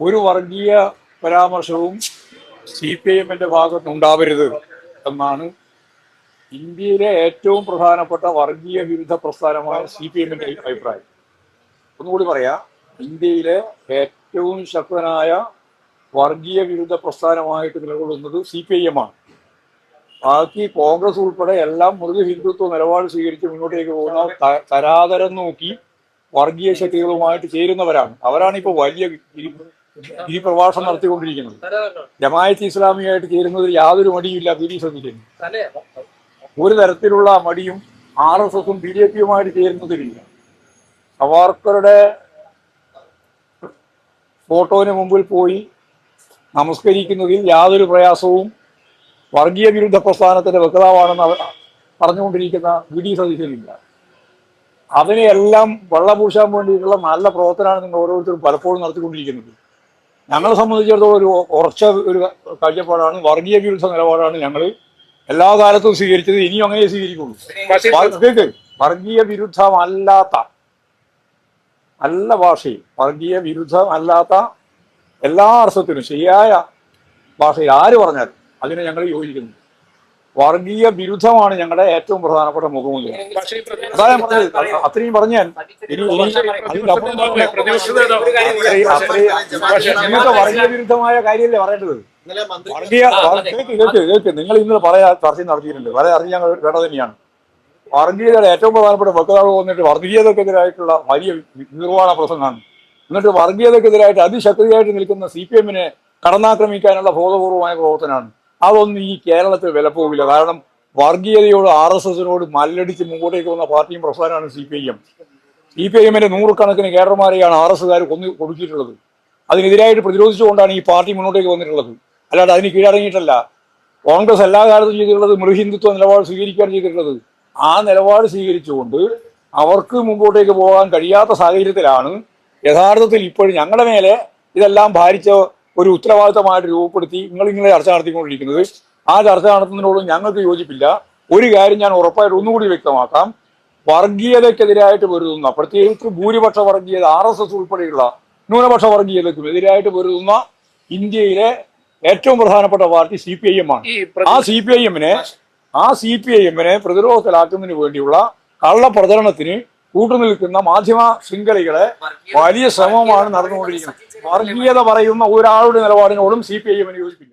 ഒരു വർഗീയ പരാമർശവും C P എമ്മിന്റെ ഭാഗത്ത് ഉണ്ടാവരുത് എന്നാണ് ഇന്ത്യയിലെ ഏറ്റവും പ്രധാനപ്പെട്ട വർഗീയ വിരുദ്ധ പ്രസ്ഥാനമായ സി പി എമ്മിന്റെ അഭിപ്രായം. ഒന്നുകൂടി പറയാ ഇന്ത്യയിലെ ഏറ്റവും ശക്തനായ വർഗീയ വിരുദ്ധ പ്രസ്ഥാനമായിട്ട് നിലകൊള്ളുന്നത് സി പി ഐ എം ആണ് ബാക്കി കോൺഗ്രസ് ഉൾപ്പെടെ എല്ലാം മൃദു ഹിന്ദുത്വ നിലപാട് സ്വീകരിച്ച് മുന്നോട്ടേക്ക് പോകുന്ന തരാതരം നോക്കി വർഗീയ ശക്തികളുമായിട്ട് ചേരുന്നവരാണ്. അവരാണ് ഇപ്പോൾ വലിയ ഗിരി- പ്രഭാഷണം നടത്തിക്കൊണ്ടിരിക്കുന്നത് ജമായത്ത് ഇസ്ലാമിയായിട്ട് ചേരുന്നതിൽ യാതൊരു മടിയുമില്ല ബി ഡി സതീശന് ഒരു തരത്തിലുള്ള മടിയും ആർ എസ് എസും ബി ജെ പിയുമായിട്ട് ചേരുന്നതിലില്ല. സവാർക്കറുടെ ഫോട്ടോന് മുമ്പിൽ പോയി നമസ്കരിക്കുന്നതിൽ യാതൊരു പ്രയാസവും വർഗീയ വിരുദ്ധ പ്രസ്ഥാനത്തിന്റെ വക്താവാണെന്ന് പറഞ്ഞുകൊണ്ടിരിക്കുന്ന വി ഡി സതീശനില്ല. അതിനെയെല്ലാം വെള്ളപൂശാൻ വേണ്ടിയിട്ടുള്ള നല്ല പ്രവർത്തനമാണ് നിങ്ങൾ ഓരോരുത്തരും പലപ്പോഴും നടത്തിക്കൊണ്ടിരിക്കുന്നത്. ഞങ്ങളെ സംബന്ധിച്ചിടത്തോളം ഒരു ഉറച്ച ഒരു കാഴ്ചപ്പാടാണ് വർഗീയ വിരുദ്ധ നിലപാടാണ് ഞങ്ങൾ എല്ലാ കാലത്തും സ്വീകരിച്ചത് ഇനിയും അങ്ങനെ സ്വീകരിക്കുള്ളൂ. വർഗീയ വിരുദ്ധമല്ലാത്ത നല്ല ഭാഷയിൽ വർഗീയ വിരുദ്ധമല്ലാത്ത എല്ലാ അർത്ഥത്തിനും ശരിയായ ഭാഷയിൽ ആര് പറഞ്ഞാലും അതിനെ ഞങ്ങൾ യോജിക്കുന്നു വർഗീയ വിരുദ്ധമാണ് ഞങ്ങളുടെ ഏറ്റവും പ്രധാനപ്പെട്ട മുഖമുദ്ര അതാ ഞാൻ പറഞ്ഞത് അത്രയും പറഞ്ഞാൽ ഞാൻ ഇനി ഇനി അതിന്റെ അപ്പുറം പറഞ്ഞ- പ്രതിപക്ഷ നേതാവ് അത്രയും അത്രയും നിങ്ങൾക്ക് വർഗീയ വിരുദ്ധമായ കാര്യമല്ലേ പറയേണ്ടത്? ഇന്നലെ മന്ത്രി വർഗീയ കേൾക്ക് കേക്ക് നിങ്ങൾ ഇന്ന് പറയാ ചർച്ച നടത്തിയിട്ടുണ്ട്. വളരെ അറിഞ്ഞ ഞങ്ങൾ വേണ്ട തന്നെയാണ്. വർഗീയതയുടെ ഏറ്റവും പ്രധാനപ്പെട്ട വക്താവ് വന്നിട്ട് വർഗീയതക്കെതിരായിട്ടുള്ള വലിയ നിർവാണ പ്രസംഗമാണ്. എന്നിട്ട് വർഗീയതക്കെതിരായിട്ട് അതിശക്തിയായിട്ട് നിൽക്കുന്ന സി പി എമ്മിനെ കടന്നാക്രമിക്കാനുള്ള ബോധപൂർവമായ പ്രവർത്തനമാണ്. അതൊന്നും ഈ കേരളത്തിൽ വില പോകില്ല കാരണം വർഗീയതയോട് ആർ എസ് എസിനോട് മല്ലടിച്ച് മുമ്പോട്ടേക്ക് വന്ന പാർട്ടിയും പ്രസ്ഥാനമാണ് C P I M. C P I എമ്മിന്റെ നൂറുകണക്കിന് കേഡർമാരെയാണ് ആർ എസ് കാർ കൊന്നു കൊടുത്തിട്ടുള്ളത്. അതിനെതിരായിട്ട് പ്രതിരോധിച്ചുകൊണ്ടാണ് ഈ പാർട്ടി മുന്നോട്ടേക്ക് വന്നിട്ടുള്ളത്. അല്ലാതെ അതിന് കീഴടങ്ങിയിട്ടല്ല. കോൺഗ്രസ് എല്ലാ കാലത്തും ചെയ്തിട്ടുള്ളത് മൃഹിന്ദുത്വ നിലപാട് സ്വീകരിക്കുകയാണ് ചെയ്തിട്ടുള്ളത്. ആ നിലപാട് സ്വീകരിച്ചുകൊണ്ട് അവർക്ക് മുമ്പോട്ടേക്ക് പോകാൻ കഴിയാത്ത സാഹചര്യത്തിലാണ് യഥാർത്ഥത്തിൽ ഇപ്പോഴും ഞങ്ങളുടെ മേലെ ഇതെല്ലാം ഭാരിച്ച ഒരു ഉത്തരവാദിത്തമായിട്ട് രൂപപ്പെടുത്തി നിങ്ങൾ ഇങ്ങനെ ചർച്ച നടത്തിക്കൊണ്ടിരിക്കുന്നത്. ആ ചർച്ച നടത്തുന്നതിനോടും ഞങ്ങൾക്ക് യോജിപ്പില്ല. ഒരു കാര്യം ഞാൻ ഉറപ്പായിട്ട് ഒന്നുകൂടി വ്യക്തമാക്കാം. വർഗീയതയ്ക്കെതിരായിട്ട് പൊരുതുന്ന പ്രത്യേകിച്ച് ഭൂരിപക്ഷ വർഗീയത ആർ എസ് എസ് ഉൾപ്പെടെയുള്ള ന്യൂനപക്ഷ വർഗീയതയ്ക്കും എതിരായിട്ട് പൊരുതുന്ന ഇന്ത്യയിലെ ഏറ്റവും പ്രധാനപ്പെട്ട party C P I M ആണ്. ആ സി പി ഐ എമ്മിനെ ആ സി പി ഐ എമ്മിനെ പ്രതിരോധത്തിലാക്കുന്നതിന് വേണ്ടിയുള്ള കള്ളപ്രചരണത്തിന് കൂട്ടുനിൽക്കുന്ന മാധ്യമ ശൃംഖലകളെ വലിയ ശ്രമമാണ് നടന്നുകൊണ്ടിരിക്കുന്നത്. വർഗീയത പറയുന്ന ഒരാളുടെ നിലപാടിനോടും സി പി ഐ എമ്മിന് യോജിപ്പില്ല